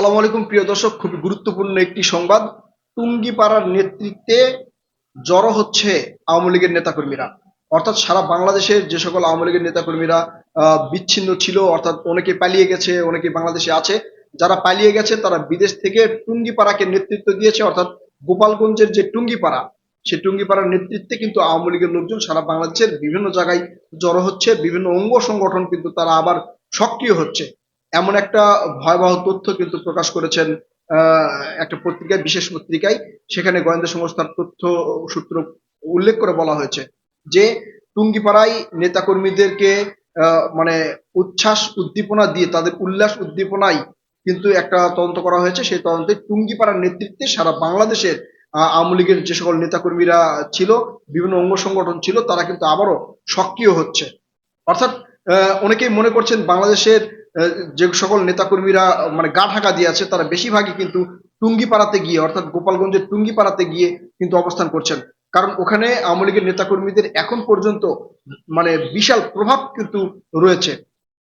আসসালামু আলাইকুম, প্রিয় দর্শক। খুবই গুরুত্বপূর্ণ একটি সংবাদ। টুঙ্গিপাড়ার নেতৃত্বে জড়ো হচ্ছে আওয়ামী লীগের নেতাকর্মীরা। অর্থাৎ সারা বাংলাদেশের যে সকল আওয়ামী লীগের নেতাকর্মীরা বিচ্ছিন্ন ছিল, অর্থাৎ অনেকে পালিয়ে গেছে, অনেকে বাংলাদেশে আছে। যারা পালিয়ে গেছে, তারা বিদেশ থেকে টুঙ্গিপাড়াকে নেতৃত্ব দিয়েছে। অর্থাৎ গোপালগঞ্জের যে টুঙ্গিপাড়া সেই টুঙ্গিপাড়ার নেতৃত্বে কিন্তু আওয়ামী লীগের লোকজন সারা বাংলাদেশের বিভিন্ন জায়গায় জড়ো হচ্ছে। বিভিন্ন অঙ্গ সংগঠন কিন্তু তারা আবার সক্রিয় হচ্ছে। এমন একটা ভয়াবহ তথ্য কিন্তু প্রকাশ করেছেন একটা পত্রিকায়, বিশেষ পত্রিকায়, সেখানে গোয়েন্দা সংস্থার তথ্য সূত্র উল্লেখ করে বলা হয়েছে যে টুঙ্গিপাড়ায় নেতাকর্মীদেরকে মানে উচ্ছ্বাস উদ্দীপনা দিয়ে, তাদের উল্লাস উদ্দীপনায় কিন্তু একটা তদন্ত করা হয়েছে। সেই তদন্তে টুঙ্গিপাড়ার নেতৃত্বে সারা বাংলাদেশের আওয়ামী লীগের যে সকল নেতাকর্মীরা ছিল, বিভিন্ন অঙ্গ সংগঠন ছিল, তারা কিন্তু আবারও সক্রিয় হচ্ছে। অর্থাৎ অনেকেই মনে করছেন বাংলাদেশের যে সকল নেতাকর্মীরা মানে গা ঢাকা দিয়ে আছে, তারা বেশিরভাগই কিন্তু টুঙ্গিপাড়াতে গিয়ে, অর্থাৎ গোপালগঞ্জের টুঙ্গিপাড়াতে গিয়ে কিন্তু অবস্থান করছেন। কারণ ওখানে আওয়ামী লীগের নেতাকর্মীদের এখন পর্যন্ত মানে বিশাল প্রভাব কিন্তু রয়েছে।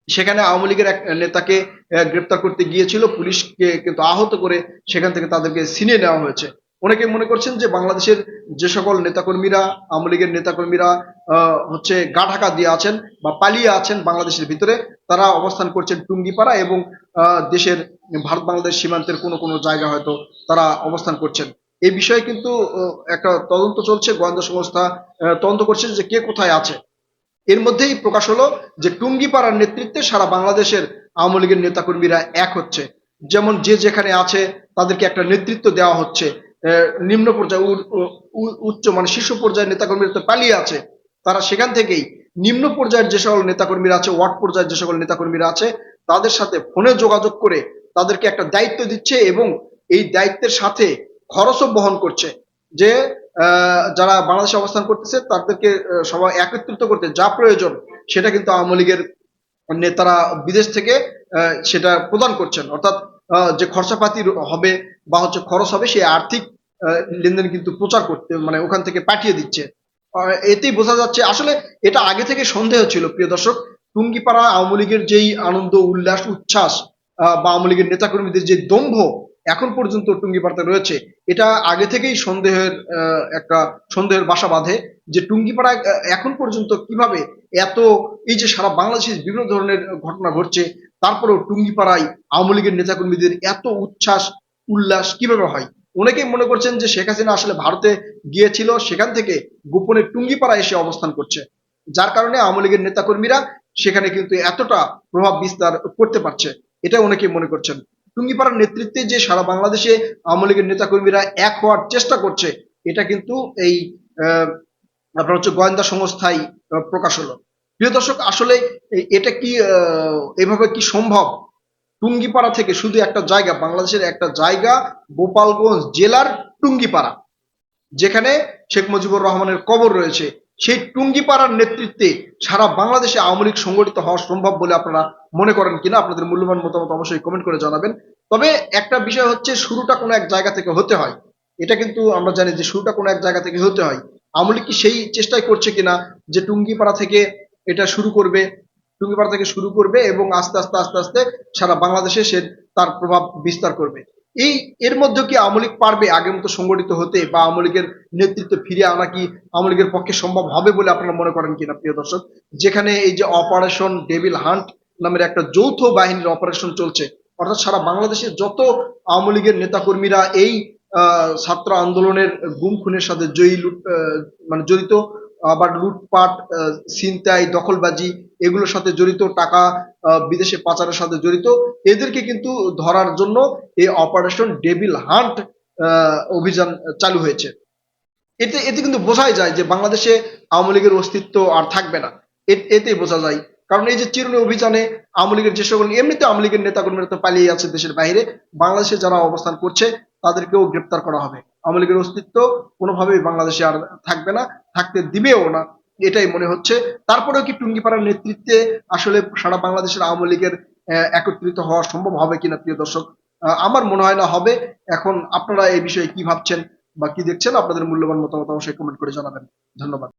সেখানে আওয়ামী লীগের এক নেতাকে গ্রেপ্তার করতে গিয়েছিল, পুলিশকে কিন্তু আহত করে সেখান থেকে তাদেরকে ছিনিয়ে নেওয়া হয়েছে। অনেকে মনে করছেন যে বাংলাদেশের যে সকল নেতাকর্মীরা, আওয়ামী লীগের নেতাকর্মীরা হচ্ছে গা ঢাকা দিয়ে আছেন বা পালিয়ে আছেন বাংলাদেশের ভিতরে, তারা অবস্থান করছেন টুঙ্গিপাড়া এবং দেশের ভারত বাংলাদেশ সীমান্তের কোনো কোনো জায়গা হয়তো তারা অবস্থান করছেন। এই বিষয়ে কিন্তু একটা তদন্ত চলছে, গোয়েন্দা সংস্থা তদন্ত করছে যে কে কোথায় আছে। এর মধ্যেই প্রকাশ হলো যে টুঙ্গিপাড়ার নেতৃত্বে সারা বাংলাদেশের আওয়ামী লীগের নেতাকর্মীরা এক হচ্ছে। যেমন যে যেখানে আছে, তাদেরকে একটা নেতৃত্ব দেওয়া হচ্ছে। নিম্ন পর্যায়ে উচ্চ মানে শীর্ষ পর্যায়ের নেতাকর্মীরা তো পালিয়ে আছে, তারা সেখান থেকেই নিম্ন পর্যায়ের যে সকল নেতাকর্মীরা আছে, ওয়ার্ড পর্যায়ের যে সকল নেতাকর্মীরা আছে, তাদের সাথে ফোনে যোগাযোগ করে তাদেরকে একটা দায়িত্ব দিচ্ছে এবং এই দায়িত্বের সাথে খরচও বহন করছে যে যারা বাংলাদেশে অবস্থান করতেছে, তাদেরকে সবাই একত্রিত করতে যা প্রয়োজন সেটা কিন্তু আওয়ামী লীগের নেতারা বিদেশ থেকে সেটা প্রদান করছেন। অর্থাৎ যে খরচাপাতি হবে বা হচ্ছে খরচ হবে, সেই আর্থিক লেনদেন কিন্তু প্রচার করতে মানে ওখান থেকে পাঠিয়ে দিচ্ছে। এতেই বোঝা যাচ্ছে, আসলে এটা আগে থেকে সন্দেহ ছিল, প্রিয় দর্শক। টুঙ্গিপাড়া আওয়ামী লীগের যেই আনন্দ, উল্লাস, উচ্ছ্বাস বা আওয়ামী লীগের নেতাকর্মীদের যে দম্ভ, এখন পর্যন্ত টুঙ্গিপাড়াতে রয়েছে, এটা আগে থেকেই সন্দেহের একটা সন্দেহের বাসা বাঁধে যে টুঙ্গিপাড়া এখন পর্যন্ত কীভাবে এত, এই যে সারা বাংলাদেশের বিভিন্ন ধরনের ঘটনা ঘটছে, তারপরেও টুঙ্গিপাড়ায় আওয়ামী লীগের নেতাকর্মীদের এত উচ্ছ্বাস, উল্লাস কীভাবে হয়? অনেকেই মনে করছেন যে শেখ হাসিনা আসলে ভারতে গিয়েছিল, সেখান থেকে গোপনে টুঙ্গিপাড়া এসে অবস্থান করছে। যার কারণে আওয়ামী লীগের নেতাকর্মীরা সেখানে কিন্তু এতটা প্রভাব বিস্তার করতে পারছে এটা অনেকেই মনে করছেন। টুঙ্গিপাড়ার নেতৃত্বে যে সারা বাংলাদেশে আওয়ামী লীগের নেতাকর্মীরা এক হওয়ার চেষ্টা করছে, এটা কিন্তু এই আপনার হচ্ছে গোয়েন্দা সংস্থায় প্রকাশ হলো। প্রিয় দর্শক, আসলে এটা কি এভাবে কি সম্ভব? টুঙ্গিপাড়া থেকে শুধু একটা জায়গা, বাংলাদেশের একটা জায়গা, গোপালগঞ্জ জেলার টুঙ্গিপাড়া, যেখানে শেখ মুজিবুর রহমানের কবর রয়েছে। সেই টুঙ্গিপাড়ার নেতৃত্বে সারা বাংলাদেশে আওয়ামী লীগ সংগঠিত হওয়া সম্ভব বলে আপনারা মনে করেন কিনা? আপনাদের মূল্যবান মতামত অবশ্যই কমেন্ট করে জানাবেন। তবে একটা বিষয় হচ্ছে, শুরুটা কোনো এক জায়গা থেকে হতে হয়। এটা কিন্তু আমরা জানি যে শুরুটা কোনো এক জায়গা থেকে হতে হয়। আওয়ামী লীগ কি সেই চেষ্টাই করছে কিনা যে টুঙ্গিপাড়া থেকে এটা শুরু করবে? টুঙ্গিপাড়া থেকে শুরু করবে এবং আস্তে আস্তে আস্তে আস্তে সারা বাংলাদেশে সে তার প্রভাব বিস্তার করবে। এই, এর মধ্যে কি আওয়ামী পারবে আগের মতো সংগঠিত হতে বা আওয়ামী লীগের নেতৃত্ব ফিরিয়ে আনা কি আওয়ামী লীগের পক্ষে সম্ভব হবে বলে আপনারা মনে করেন কিনা, প্রিয় দর্শক? যেখানে এই যে অপারেশন ডেভিল হান্ট নামের একটা যৌথ বাহিনীর অপারেশন চলছে, অর্থাৎ সারা বাংলাদেশের যত আওয়ামী লীগের নেতাকর্মীরা এই ছাত্র আন্দোলনের গুম খুনের সাথে জয়ী লুট মানে জড়িত, আবার লুটপাট ছিনতাই, দখলবাজি এগুলোর সাথে জড়িত, টাকা বিদেশে পাচারের সাথে জড়িত, এদেরকে কিন্তু ধরার জন্য এই অপারেশন ডেভিল হান্ট অভিযান চালু হয়েছে। এতে এতে কিন্তু বোঝাই যায় যে বাংলাদেশে আওয়ামী লীগের অস্তিত্ব আর থাকবে না। এ- এতেই বোঝা যায়। কারণ এই যে চিরুনি অভিযানে আওয়ামী লীগের যে সকল, এমনিতে আওয়ামী লীগের নেতাকর্মীরা তো পালিয়ে আছে দেশের বাইরে, বাংলাদেশে যারা অবস্থান করছে, তাদেরকেও গ্রেপ্তার করা হবে। আওয়ামী লীগের অস্তিত্ব কোনোভাবেই বাংলাদেশে আর থাকবে না, থাকতে দিবেও না। এটাই মনে হচ্ছে। তারপরেও কি টুঙ্গিপাড়ার নেতৃত্বে আসলে সারা বাংলাদেশের আওয়ামী লীগের একত্রিত হওয়া সম্ভব হবে কিনা, প্রিয় দর্শক? আমার মনে হয় না হবে। এখন আপনারা এই বিষয়ে কি ভাবছেন বা কি দেখছেন, আপনাদের মূল্যবান মতামত অবশ্যই কমেন্ট করে জানাবেন। ধন্যবাদ।